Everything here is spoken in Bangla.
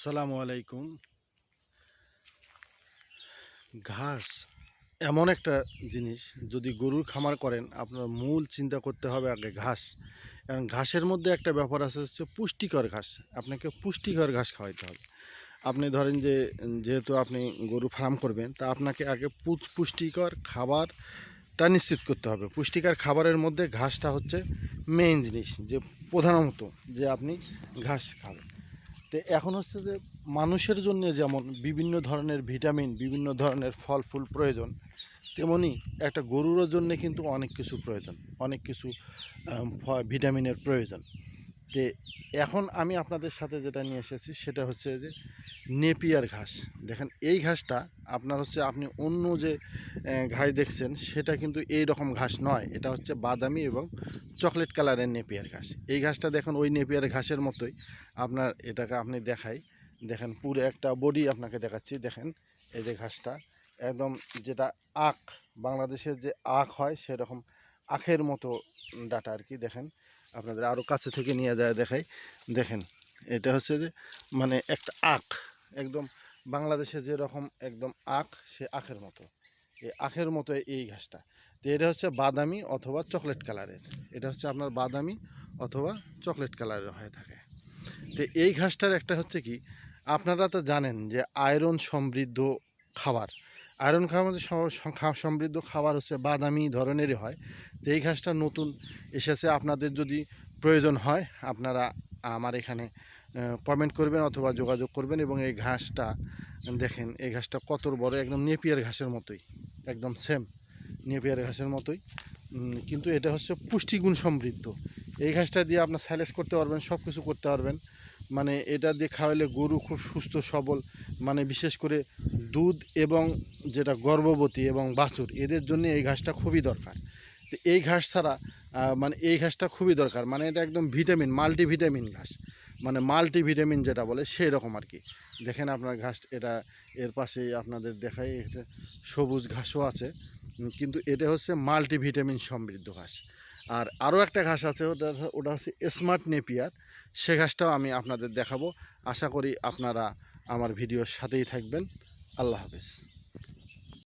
আসসালামু আলাইকুম। ঘাস এমন একটা জিনিস, যদি গরুর খামার করেন, আপনার মূল চিন্তা করতে হবে আগে ঘাস। কারণ ঘাসের মধ্যে একটা ব্যাপার আছে হচ্ছে পুষ্টিকর ঘাস। আপনাকে পুষ্টিকর ঘাস খাওয়াইতে হবে। আপনি ধরেন যে, যেহেতু আপনি গরু ফার্ম করবেন, তা আপনাকে আগে পুষ্টিকর খাবারটা নিশ্চিত করতে হবে। পুষ্টিকর খাবারের মধ্যে ঘাসটা হচ্ছে মেইন জিনিস, যে প্রধানত যে আপনি ঘাস খাবেন। তো এখন হচ্ছে যে মানুষের জন্য যেমন বিভিন্ন ধরনের ভিটামিন, বিভিন্ন ধরনের ফল, ফুল প্রয়োজন, তেমনি একটা গরুরও জন্য কিন্তু অনেক কিছু প্রয়োজন, অনেক কিছু ভিটামিনের প্রয়োজন। তে এখন আমি আপনাদের সাথে যেটা নিয়ে এসেছি সেটা হচ্ছে যে নেপিয়ার ঘাস। দেখেন, এই ঘাসটা আপনার হচ্ছে আপনি অন্য যে ঘাস দেখছেন সেটা কিন্তু এই রকম ঘাস নয়। এটা হচ্ছে বাদামি এবং চকলেট কালারের নেপিয়ার ঘাস। এই ঘাসটা দেখুন, ওই নেপিয়ার ঘাসের মতোই। আপনার এটাকে আপনি দেখাই। দেখেন, পুরো একটা বডি আপনাকে দেখাচ্ছি। দেখেন, এই যে ঘাসটা একদম যেটা আখ, বাংলাদেশের যে আখ হয় সেরকম আখের মতো ডাটা আর কি। দেখেন আপনাদের আরও কাছে থেকে নিয়ে যায় দেখাই। দেখেন, এটা হচ্ছে যে মানে একটা আখ। একদম বাংলাদেশে যেরকম একদম আখ, সে আখের মতো। এই আখের মতো এই ঘাসটা। তো এটা হচ্ছে বাদামি অথবা চকলেট কালারের। এটা হচ্ছে আপনার বাদামি অথবা চকলেট কালারের হয়ে থাকে। তো এই ঘাসটার একটা হচ্ছে কি, আপনারা তো জানেন যে আয়রন সমৃদ্ধ খাবার। আয়রন খাওয়ার মধ্যে সমৃদ্ধ খাবার হচ্ছে বাদামি ধরনেরই হয়। তো এই ঘাসটা নতুন এসেছে। আপনাদের যদি প্রয়োজন হয়, আপনারা আমার এখানে কমেন্ট করবেন অথবা যোগাযোগ করবেন এবং এই ঘাসটা দেখেন, এই ঘাসটা কত বড়, একদম নেপিয়ার ঘাসের মতোই, একদম সেম নেপিয়ার ঘাসের মতোই। কিন্তু এটা হচ্ছে পুষ্টিগুণ সমৃদ্ধ। এই ঘাসটা দিয়ে আপনার স্যালেস করতে পারবেন সব কিছু করতে পারবেন। মানে এটা দিয়ে খাওয়ালে গরু খুব সুস্থ, সবল মানে বিশেষ করে দুধ এবং যেটা গর্ভবতী এবং বাছুর, এদের জন্য এই ঘাসটা খুবই দরকার। তো এই ঘাস ছাড়া মানে এই ঘাসটা খুবই দরকার। মানে এটা একদম ভিটামিন, মাল্টিভিটামিন ঘাস। মানে মাল্টিভিটামিন যেটা বলে সেই রকম আর কি দেখেন আপনার ঘাস, এটা এর পাশেই আপনাদের দেখাই এটা সবুজ ঘাসও আছে। কিন্তু এটা হচ্ছে মাল্টিভিটামিন সমৃদ্ধ ঘাস। আর আরও একটা ঘাস আছে, ওটা ওটা হচ্ছে স্মার্ট নেপিয়ার। সে ঘাসটাও আমি আপনাদের দেখাবো। আশা করি আপনারা আমার ভিডিওর সাথেই থাকবেন। আল্লাহ হাফেজ।